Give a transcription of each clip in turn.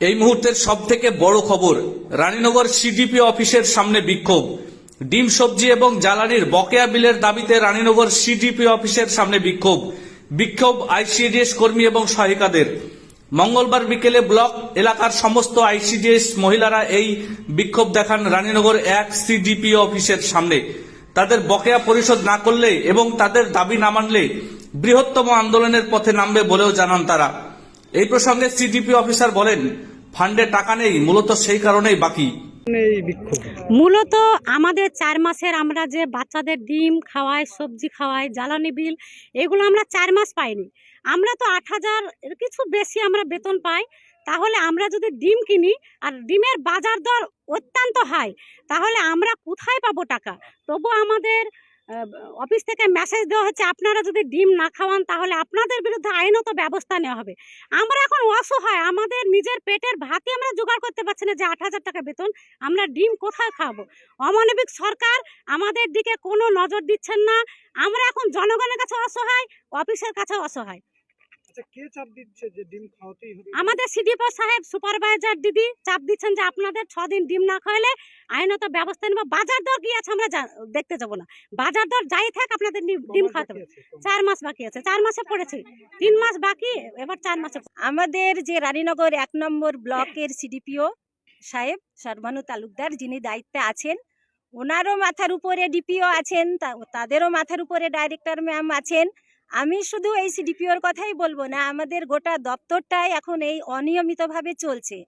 এই মুহূর্তের সব থেকে বড় খবর, রানীনগর সিডিপি অফিসের সামনে বিক্ষোভ। ডিম সবজি এবং জ্বালানির বকেয়া বিলের দাবিতে রানীনগর সিডিপি অফিসের সামনে বিক্ষোভ। বিক্ষোভ আইসিডিএস কর্মী এবং সহায়িকাদের। মঙ্গলবার বিকেলে ব্লক এলাকার সমস্ত আইসিডিএস মহিলারা এই বিক্ষোভ দেখান রানীনগর এক সিডিপি অফিসের সামনে। তাদের বকেয়া পরিশোধ না করলে এবং তাদের দাবি না মানলে বৃহত্তম আন্দোলনের পথে নামবে বলেও জানান তারা। এই প্রসঙ্গে সিডিপি অফিসার বলেন ফান্ডে টাকা নেই মূলত সেই কারণেই বাকি। এই মূলত আমাদের চার মাসের আমরা যে বাচ্চাদের ডিম খাওয়াই সবজি খাওয়াই জ্বালানি বিল এগুলো আমরা চার মাস পাইনি। আমরা তো আট হাজার কিছু বেশি আমরা বেতন পাই। তাহলে আমরা যদি ডিম কিনি আর ডিমের বাজার দর অত্যন্ত হাই তাহলে আমরা কোথায় পাবো টাকা? তবু আমাদের অফিস থেকে মেসেজ দেওয়া হচ্ছে, আপনারা যদি ডিম না খাওয়ান তাহলে আপনাদের বিরুদ্ধে আইনত ব্যবস্থা নেওয়া হবে। আমরা এখন অসহায়, আমাদের নিজের পেটের ভাতই আমরা জোগাড় করতে পারছি না যে আট হাজার টাকা বেতন, আমরা ডিম কোথায় খাব অমানবিক সরকার আমাদের দিকে কোনো নজর দিচ্ছেন না। আমরা এখন জনগণের কাছে অসহায় অফিসের কাছে অসহায়। আমাদের সিডিপো সাহেব সুপারভাইজার দিদি চাপ দিচ্ছেন যে আপনাদের ছ দিন ডিম না খাওয়ালে আইনত ব্যবস্থা নেব। বাজার দর কি আছে আমরা দেখতে যাব না। বাজার দর যাই থাক আপনাদের ডিম- খাওয়াতে হবে। চার মাস বাকি আছে চার মাসে পড়েছে। তিন মাস বাকি এবার চার মাসে আমাদের যে রানীনগর এক নম্বর ব্লকের সিডিপিও সাহেব সর্বানু তালুকদার যিনি দায়িত্বে আছেন ওনারও মাথার উপরে ডিপিও আছেন তা- তাদেরও মাথার উপরে ডাইরেক্টর ম্যাম আছেন। আমি শুধু এই সিডিপিওর কথাই বলব না আমাদের গোটা দপ্তরটাই এখন এই অনিয়মিতভাবে চলছে।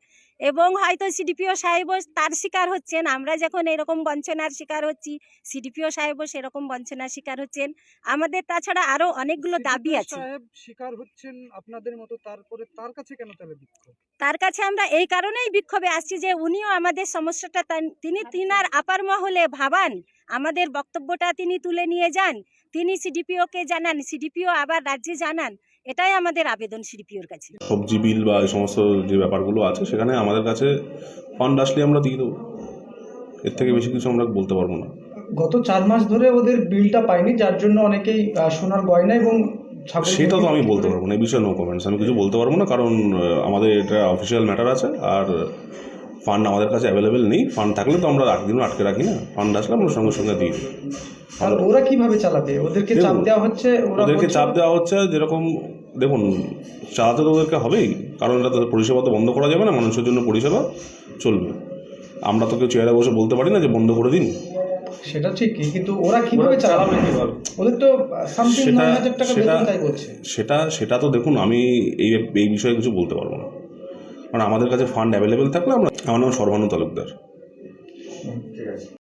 এবং হয়তো সিডিপিও সাহেবও তার শিকার হচ্ছেন আমরা যখন এরকম বঞ্চনার শিকার হচ্ছি সিডিপিও সাহেবও সেরকম বঞ্চনার শিকার হচ্ছেন। আমাদের তাছাড়া আরও অনেকগুলো দাবি আছে। শিকার হচ্ছেন আপনাদের মতো তারপরে তার কাছে কেন তাহলে তার কাছে আমরা এই কারণেই বিক্ষোভে আসছি যে উনিও আমাদের সমস্যাটা তান- তিনি তিনার আপার মহলে ভাবান আমাদের বক্তব্যটা তিনি তুলে নিয়ে যান। তিনি সিডিপিওকে জানান সিডিপিও আবার রাজ্যে জানান। এটাই আমাদের আবেদন সিডিপিওর কাছে। সবজি বিল বা এই সমস্ত যে ব্যাপারগুলো আছে সেখানে আমাদের কাছে ফান্ড আসলে আমরা দিয়ে দেবো। এর থেকে বেশি কিছু আমরা বলতে পারব না। গত চার মাস ধরে ওদের বিলটা পায়নি যার জন্য অনেকেই সোনার গয়না এবং সেটা তো আমি বলতে পারব না এই বিষয়ে নো কমেন্টস আমি কিছু বলতে পারব না কারণ আমাদের এটা অফিসিয়াল ম্যাটার আছে আর ফান্ড আমাদের কাছে অ্যাভেলেবেল নেই। ফান্ড থাকলে তো আমরা রাখি দিনও আটকে রাখি না। ফান্ড আসলে আমরা সঙ্গে সঙ্গে দিই। আর ওরা কীভাবে চালাবে? ওদেরকে চাপ দেওয়া হচ্ছে ওদেরকে চাপ দেওয়া হচ্ছে যেরকম দেখুন চালাতে তো ওদেরকে হবেই। কারণ এটা তো পরিষেবা তো বন্ধ করা যাবে না মানুষের জন্য পরিষেবা চলবে। আমরা তো কেউ চেয়ারে বসে বলতে পারি না যে বন্ধ করে দিন। সেটা ঠিকই কিন্তু ওরা কীভাবে চালাবে? ওদের তো সামথিং সেটা নয় হাজার টাকা সেটা বেতন করছে। সেটা সেটা তো দেখুন আমি এই এই বিষয়ে কিছু বলতে পারব না। কারণ আমাদের কাছে ফান্ড অ্যাভেলেবেল থাকলে আমরা আমার নাম সর্বানু তালুকদার।